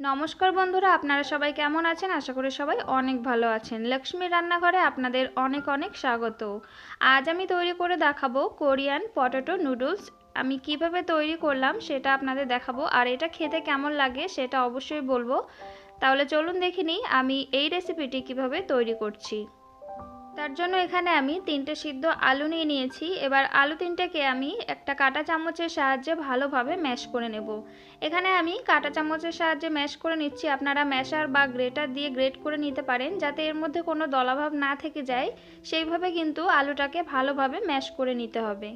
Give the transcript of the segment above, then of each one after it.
নমস্কার বন্ধুরা, আপনারা সবাই কেমন আছেন? আশা করি সবাই অনেক ভালো আছেন। লক্ষ্মীর রান্নাঘরে আপনাদের অনেক অনেক স্বাগত। আজ আমি তৈরি করে দেখাবো কোরিয়ান পটেটো নুডলস। আমি কীভাবে তৈরি করলাম সেটা আপনাদের দেখাবো, আর এটা খেতে কেমন লাগে সেটা অবশ্যই বলব। তাহলে চলুন দেখিনি আমি এই রেসিপিটি কীভাবে তৈরি করছি। তার জন্য এখানে আমি তিনটে সিদ্ধ আলু নিয়ে নিয়েছি। এবার আলু তিনটেকে আমি একটা কাঁটা চামচের সাহায্যে ভালোভাবে ম্যাশ করে নেব। এখানে আমি কাটা চামচের সাহায্যে ম্যাশ করে নিচ্ছি। আপনারা ম্যাশার বা গ্রেটার দিয়ে গ্রেট করে নিতে পারেন, যাতে এর মধ্যে কোনো দলাভাব না থেকে যায়। সেইভাবে কিন্তু আলুটাকে ভালোভাবে ম্যাশ করে নিতে হবে।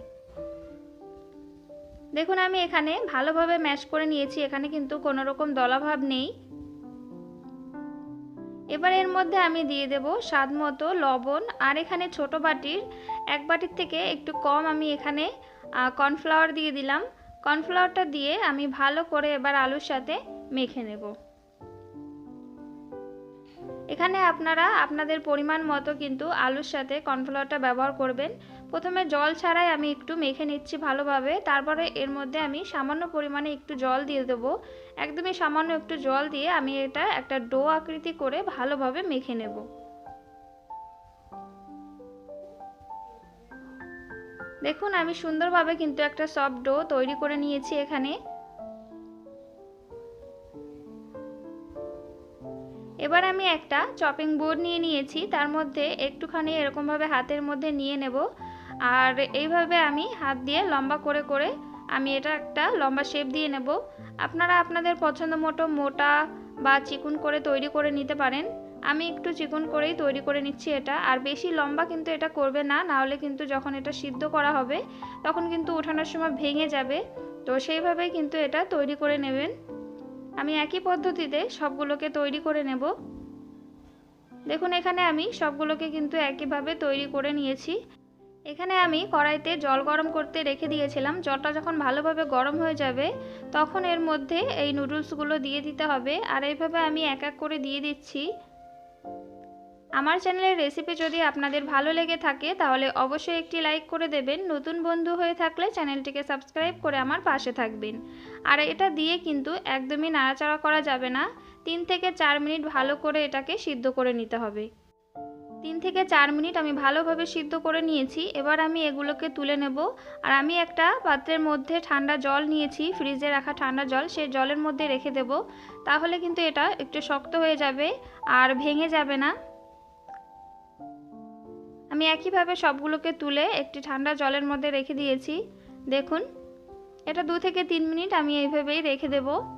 দেখুন, আমি এখানে ভালোভাবে ম্যাশ করে নিয়েছি। এখানে কিন্তু কোনো রকম দলাভাব নেই। এবার এর মধ্যে আমি দিয়ে দেব স্বাদ মতো লবণ, আর এখানে ছোট বাটির, এক বাটির থেকে একটু কম আমি এখানে কর্নফ্লাওয়ার দিয়ে দিলাম। কর্নফ্লাওয়ারটা দিয়ে আমি ভালো করে এবার আলুর সাথে মেখে নেব। এখানে আপনারা, আপনাদের পরিমাণ মতো কিন্তু আলুর সাথে কর্নফ্লাওয়ারটা ব্যবহার করবেন। প্রথমে জল ছাড়াই আমি একটু মেখে নিচ্ছি ভালোভাবে, তারপরে এর মধ্যে আমি সামান্য পরিমাণে একটু জল দিয়ে দেবো। একদমই সামান্য একটু জল দিয়ে আমি এটা একটা ডো আকৃতি করে ভালোভাবে মেখে নেব। দেখুন, আমি সুন্দরভাবে কিন্তু একটা সফট ডো তৈরি করে নিয়েছি এখানে। এবার আমি একটা চপিং বোর্ড নিয়ে নিয়েছি, তার মধ্যে একটুখানি এরকমভাবে হাতের মধ্যে নিয়ে নেব। আর এইভাবে আমি হাত দিয়ে লম্বা করে করে আমি এটা একটা লম্বা শেপ দিয়ে নেব। আপনারা আপনাদের পছন্দ মতো মোটা বা চিকুন করে তৈরি করে নিতে পারেন। আমি একটু চিকুন করেই তৈরি করে নিচ্ছি এটা। আর বেশি লম্বা কিন্তু এটা করবে না নাহলে কিন্তু যখন এটা সিদ্ধ করা হবে, তখন কিন্তু ওঠানোর সময় ভেঙে যাবে। তো সেইভাবেই কিন্তু এটা তৈরি করে নেবেন। আমি একই পদ্ধতিতে সবগুলোকে তৈরি করে নেব। দেখুন এখানে আমি সবগুলোকে কিন্তু একইভাবে তৈরি করে নিয়েছি। এখানে আমি কড়াইতে জল গরম করতে রেখে দিয়েছিলাম। জলটা যখন ভালোভাবে গরম হয়ে যাবে, তখন এর মধ্যে এই নুডলসগুলো দিয়ে দিতে হবে। আর এইভাবে আমি এক এক করে দিয়ে দিচ্ছি। আমার চ্যানেলের রেসিপি যদি আপনাদের ভালো লেগে থাকে, তাহলে অবশ্যই একটি লাইক করে দেবেন। নতুন বন্ধু হয়ে থাকলে চ্যানেলটিকে সাবস্ক্রাইব করে আমার পাশে থাকবেন। আর এটা দিয়ে কিন্তু একদমই নাড়াচাড়া করা যাবে না। তিন থেকে চার মিনিট ভালো করে এটাকে সিদ্ধ করে নিতে হবে। তিন থেকে চার মিনিট আমি ভালোভাবে সিদ্ধ করে নিয়েছি। এবার আমি এগুলোকে তুলে নেব। আর আমি একটা পাত্রের মধ্যে ঠান্ডা জল নিয়েছি, ফ্রিজে রাখা ঠান্ডা জল, সেই জলের মধ্যে রেখে দেব। তাহলে কিন্তু এটা একটু শক্ত হয়ে যাবে আর ভেঙে যাবে না। আমি একইভাবে সবগুলোকে তুলে একটি ঠান্ডা জলের মধ্যে রেখে দিয়েছি। দেখুন, এটা দু থেকে তিন মিনিট আমি এইভাবেই রেখে দেব।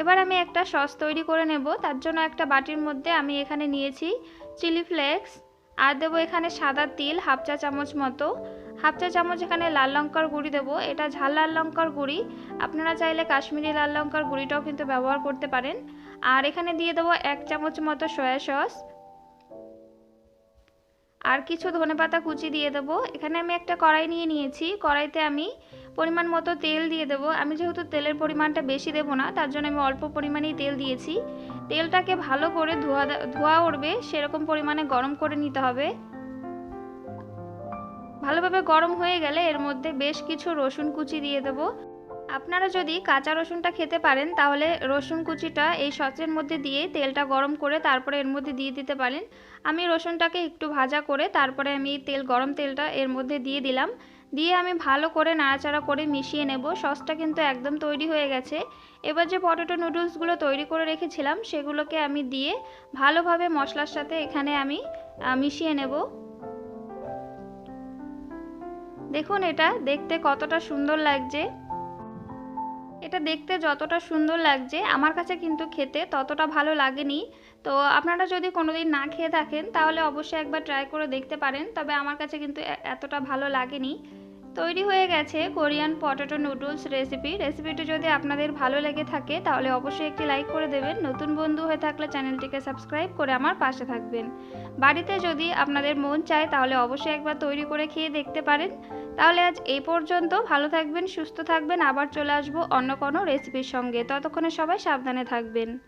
এবার আমি একটা সস তৈরি করে নেব। তার জন্য একটা বাটির মধ্যে আমি এখানে নিয়েছি চিলি ফ্লেক্স। আর দেবো এখানে সাদা তিল, হাফ চা চামচ মতো। হাফ চা চামচ এখানে লাল লঙ্কার গুঁড়ি দেবো। এটা ঝাল লাল লঙ্কার গুঁড়ি। আপনারা চাইলে কাশ্মীরি লাল লঙ্কার গুঁড়িটাও কিন্তু ব্যবহার করতে পারেন। আর এখানে দিয়ে দেবো এক চামচ মতো সয়া সস। আর কিছু ধনে পাতা কুচি দিয়ে দেবো। এখানে আমি একটা কড়াই নিয়ে নিয়েছি। কড়াইতে আমি পরিমাণ মতো তেল দিয়ে দেবো। আমি যেহেতু তেলের পরিমাণটা বেশি দেবো না, তার জন্য আমি অল্প পরিমাণেই তেল দিয়েছি। তেলটাকে ভালো করে ধোয়া ধোয়া উঠবে সেরকম পরিমাণে গরম করে নিতে হবে। ভালোভাবে গরম হয়ে গেলে এর মধ্যে বেশ কিছু রসুন কুচি দিয়ে দেবো। আপনারা যদি কাঁচা রসুনটা খেতে পারেন, তাহলে রসুন কুচিটা এই সচের মধ্যে দিয়ে তেলটা গরম করে তারপরে এর মধ্যে দিয়ে দিতে পারেন। আমি রসুনটাকে একটু ভাজা করে তারপরে আমি তেল, গরম তেলটা এর মধ্যে দিয়ে দিলাম। দিয়ে আমি ভালো করে নাড়াচাড়া করে মিশিয়ে নেব। সসটা কিন্তু একদম তৈরি হয়ে গেছে। এবার যে পটেটো নুডলসগুলো তৈরি করে রেখেছিলাম, সেগুলোকে আমি দিয়ে ভালোভাবে মশলার সাথে এখানে আমি মিশিয়ে নেব। দেখুন এটা দেখতে কতটা সুন্দর লাগছে। এটা দেখতে যতটা সুন্দর লাগছে, আমার কাছে কিন্তু খেতে ততটা ভালো লাগেনি। তো আপনারা যদি কোনোদিন না খেয়ে থাকেন, তাহলে অবশ্যই একবার ট্রাই করে দেখতে পারেন। তবে আমার কাছে কিন্তু এতটা ভালো লাগেনি। তৈরি হয়ে গেছে কোরিয়ান পটেটো নুডলস রেসিপি। রেসিপিটি যদি আপনাদের ভালো লেগে থাকে, তাহলে অবশ্যই একটি লাইক করে দেবেন। নতুন বন্ধু হয়ে থাকলে চ্যানেলটিকে সাবস্ক্রাইব করে আমার পাশে থাকবেন। বাড়িতে যদি আপনাদের মন চায়, তাহলে অবশ্যই একবার তৈরি করে খেয়ে দেখতে পারেন। তাহলে আজ এই পর্যন্ত। ভালো থাকবেন, সুস্থ থাকবেন। আবার চলে আসব অন্য কোনো রেসিপির সঙ্গে। ততক্ষণে সবাই সাবধানে থাকবেন।